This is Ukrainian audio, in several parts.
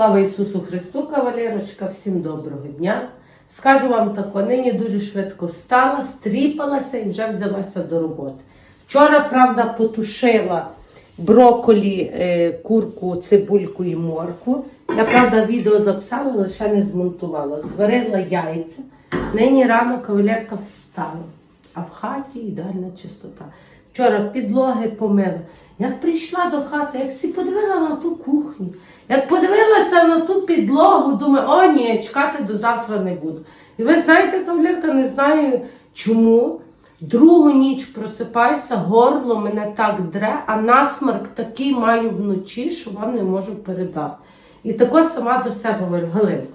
Слава Ісусу Христу, кавалерочка, всім доброго дня. Скажу вам тако, нині дуже швидко встала, стріпалася і вже взялася до роботи. Вчора, правда, потушила броколі, е, курку, цибульку і морку. Я, правда, відео записала, але ще не змонтувала. Зварила яйця. Нині рано кавалерка встала, а в хаті ідеальна чистота. Вчора підлоги помила. Як прийшла до хати, як всі подивила на ту кухню, як подивилася на ту підлогу, думаю, о ні, чекати до завтра не буду. І ви знаєте, кавалерка, не знаю чому. Другу ніч просипаюся, горло мене так дре, а насмарк такий маю вночі, що вам не можу передати. І тако сама до себе говорю, Галинко,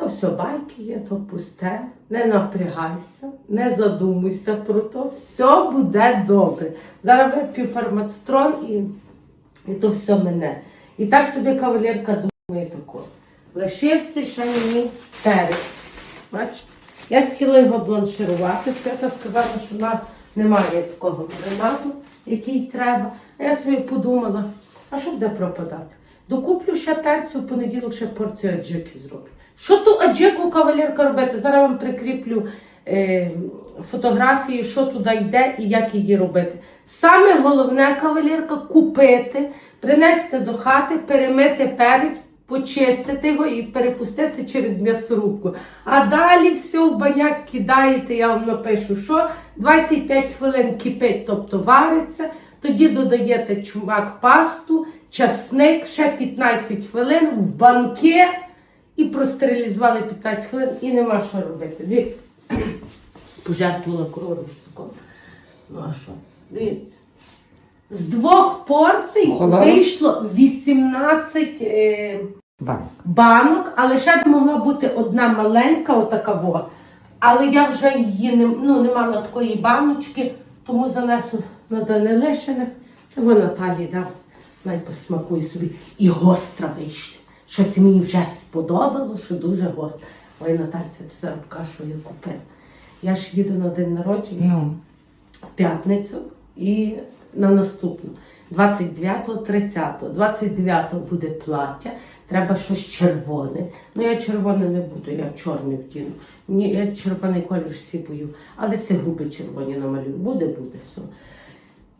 то все байки є, то пусте, не напрягайся, не задумуйся про то, все буде добре. Зараз вип'ю фармацтрон і, і то все мене. І так собі кавалерка думає тако. Лишився ще мені перець. Бачите? Я хотіла його бланширувати. Свята сказала, що вона немає такого маринату, який треба. А я собі подумала, а що буде пропадати? Докуплю ще перцю, в понеділок ще порцію аджики зроблю. Що ту аджику кавалерка робити? Зараз вам прикріплю е, фотографії, що туди йде і як її робити. Саме головне кавалерка купити, принести до хати, перемити перець, почистити його і перепустити через м'ясорубку. А далі все в баняк кидаєте, я вам напишу, що 25 хвилин кипить, тобто вариться. Тоді додаєте чумак пасту, часник, ще 15 хвилин в банки і простерилізували 15 хвилин і нема що робити. Дивіться, пожертвувала корову штуком. Ну а що? Дивіться. З двох порцій Холодно. вийшло 18 е, Банк. банок, але ще б могла бути одна маленька, отака во. Але я вже її не, ну, не мала такої баночки, тому занесу на Данилишиних. Його Наталі дав, най посмакує собі. І гостра вийшла. Щось мені вже сподобало, що дуже гостра. Ой, Натальця, ти зараз покажеш, що я купила. Я ж їду на день народження Ну, в п'ятницю і на наступну. 29-го, 30-го. 29-го буде плаття, треба щось червоне. Ну я червоне не буду, я чорне вдіну. Ні, я червоний колір сіпую, але все губи червоні намалюю. Буде, буде все.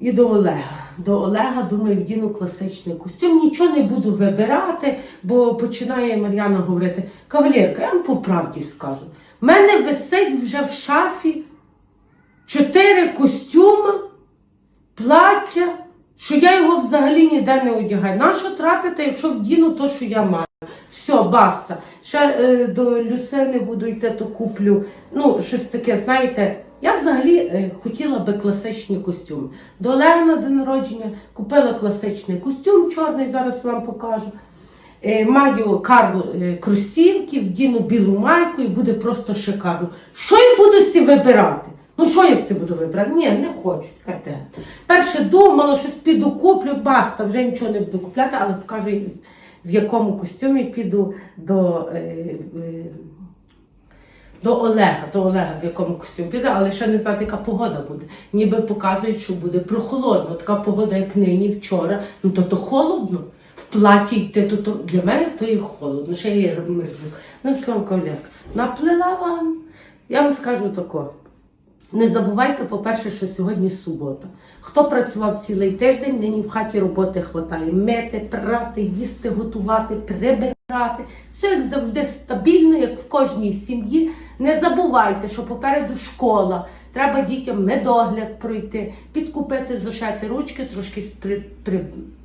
І до Олега. До Олега, думаю, вдіну класичний костюм. Нічого не буду вибирати, бо починає Мар'яна говорити: кавалерка, я вам по правді скажу. В мене висить вже в шафі чотири костюми, плаття, що я його взагалі ніде не одягаю. Нащо тратити, якщо вдіну то, що я маю? Все, баста. Ще е, до Люсини буду йти, то куплю. Ну, щось таке, знаєте. Я взагалі е, хотіла би класичні костюми. До Олега день народження купила класичний костюм, чорний, зараз вам покажу. Е, маю Карл е, кросівки, вдіну білу майку і буде просто шикарно. Що я буду сі вибирати? Ну що я сі буду вибирати? Ні, не хочу. Таке. Перше думала, що піду куплю, баста, вже нічого не буду купляти, але покажу, в якому костюмі піду до. Е, е, до Олега, до Олега, в якому костюмі піде, але ще не знати, яка погода буде. Ніби показують, що буде прохолодно. Така погода, як нині, вчора. Ну то то холодно. В платі йти, то, то для мене то і холодно. Ще я мерзну. Ну, словом, кавалерка, наплила вам. Я вам скажу тако. Не забувайте, по-перше, що сьогодні субота. Хто працював цілий тиждень, нині в хаті роботи хватає. Мити, прати, їсти, готувати, прибирати. Все як завжди стабільно, як в кожній сім'ї. Не забувайте, що попереду школа. Треба дітям медогляд пройти, підкупити зошити ручки, трошки при, при,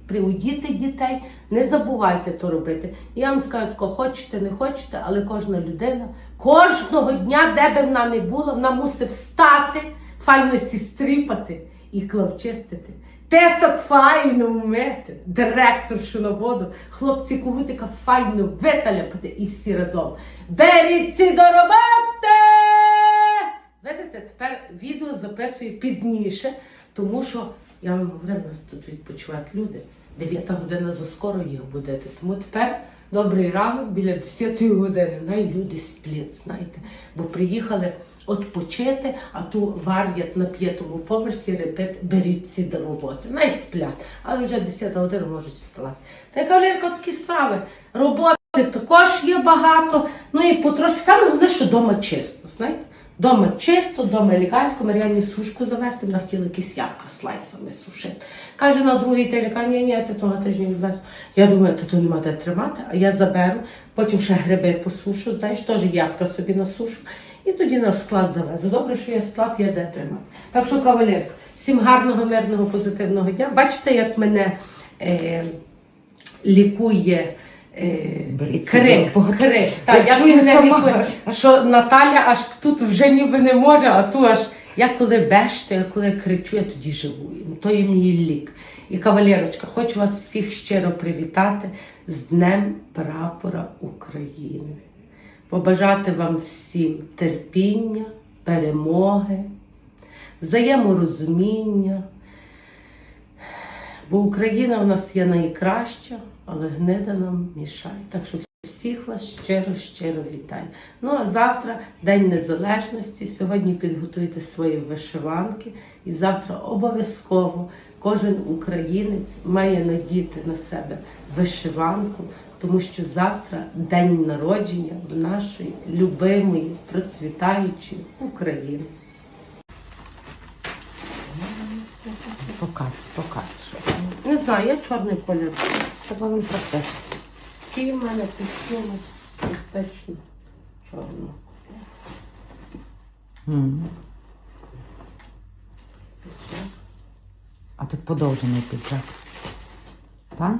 приудіти дітей. Не забувайте то робити. Я вам скажу, тако, хочете, не хочете, але кожна людина кожного дня, де би вона не була, вона мусить встати, файно сістріпати і клавчистити. Песок файно вмити, директоршу на воду, хлопці когутика файно виталяпати і всі разом. Беріться до роботи! Видите, тепер відео записую пізніше, тому що я вам говорила, у нас тут відпочивають люди. 9 година заскоро їх будете. Тому тепер добрий ранок біля 10 години. Най люди сплять, знаєте, бо приїхали відпочити, а ту варять на п'ятому поверсі репет, беріться до роботи. Най сплять, але вже 10 година можуть вставати. Та й кавалерка такі справи. Робота також є багато. Ну і потрошки саме головне, що вдома чисто. Знаєте? Дома чисто, дома елегантсько, Мар'яні сушку завести, вона хотіла якісь ябка слайсами сушити. Каже на другий день, каже, ні, ні, ти того тижня відвезу. Я думаю, то нема де тримати, а я заберу, потім ще гриби посушу, знаєш, теж ябка собі насушу. І тоді на склад завезу. Добре, що є склад, є де тримати. Так що, кавалерка, всім гарного, мирного, позитивного дня. Бачите, як мене е, лікує. Е, крик, крик. Так, Я чую лікує, що Наталя аж тут вже ніби не може, а ту аж я коли бешти, я коли кричу, я тоді живу. То є мій лік. І кавалерочка, хочу вас всіх щиро привітати з Днем Прапора України. Побажати вам всім терпіння, перемоги, взаєморозуміння. Бо Україна у нас є найкраща, але гнида нам мішає. Так що всіх вас щиро, щиро вітаю. Ну а завтра День Незалежності. Сьогодні підготуйте свої вишиванки, і завтра обов'язково кожен українець має надіти на себе вишиванку, тому що завтра день народження нашої любимої, процвітаючої України. Показ, показ. Не знаю, я чорний колір. Треба вам просто. Всі в мене підсунули практично чорно. М. А тут подовжений піджак. Так?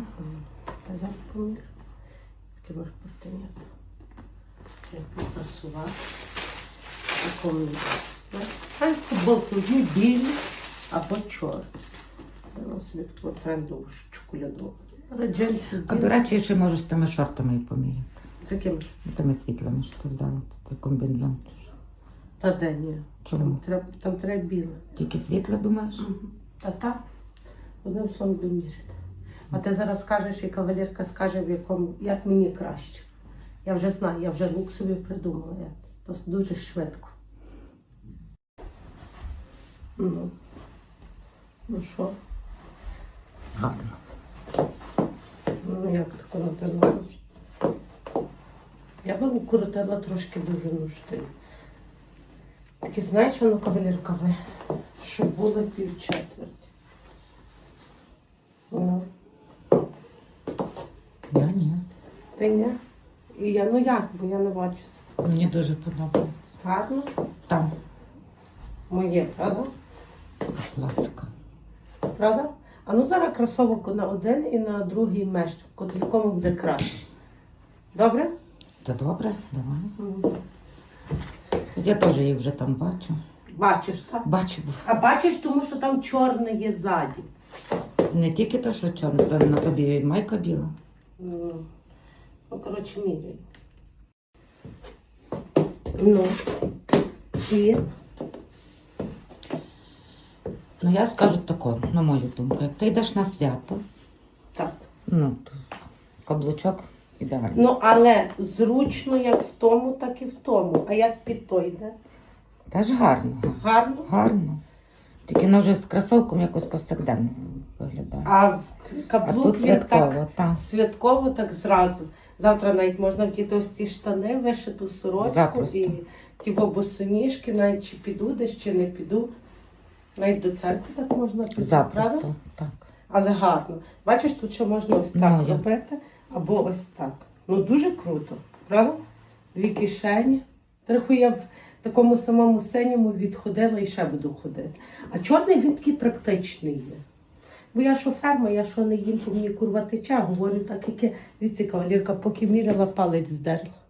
Та зараз помір. Таке може портиня. Я попрасувати. Такому. Хай футболки одні білі або чорні. Я собі таку трендову чоколадову. Радженці А до речі, ще можеш з тими шортами і поміряти. З яким ж? Тими світлими, що ти взяла. Ти комбінзон. Та де ні. Там Чому? треба, там треба біле. Тільки світле думаєш? Та так, одним словом доміряти. А ти зараз скажеш, і кавалерка скаже, в якому, як мені краще. Я вже знаю, я вже лук собі придумала. Я, то дуже швидко. Ну, ну що? Гарно. Ну як тако на тебе? Я би укоротила трошки дуже нужди. Такі, знаєш, кавалерка ви, щоб було пів четверті. Ну. Я ні. Ти? І я, ну як, бо я не бачу. Мені дуже подобається. Гарно? Там. Моє, правда? Класика. Правда? А ну зараз кросовок на один і на другий меч, в якому буде краще. Добре? Та добре, давай. Я теж їх вже там бачу. Бачиш, так? Бачу. А бачиш, тому що там чорне є ззаді. Не тільки то, що чорне, то на тобі майка біла. Ну, ну коротше, міряй. Ну. І Ну я скажу тако, на мою думку, як ти йдеш на свято, так. ну, то каблучок ідеальний. Ну, але зручно як в тому, так і в тому. А як під той йде? Теж гарно. Гарно. Гарно. Тільки воно вже з кросовком якось повсякденно виглядає. А в каблук він святково, так так. святково, так зразу. Завтра навіть можна вдіти ось ці штани, вишиту сорочку Запросто. і ті босоніжки, навіть чи піду десь, чи не піду. Навіть до церкви так можна піти, правда? Запросто. Так. Але гарно. Бачиш, тут ще можна ось так я- робити, або ось так. Ну дуже круто, правда? Дві кишені. Рахую, я в такому самому синьому відходила і ще буду ходити. А чорний він такий практичний є. Бо я що ферма, я що не їм, то мені курва тече, говорю так, яке. Дивіться, кавалірка, поки міряла, палець здерла.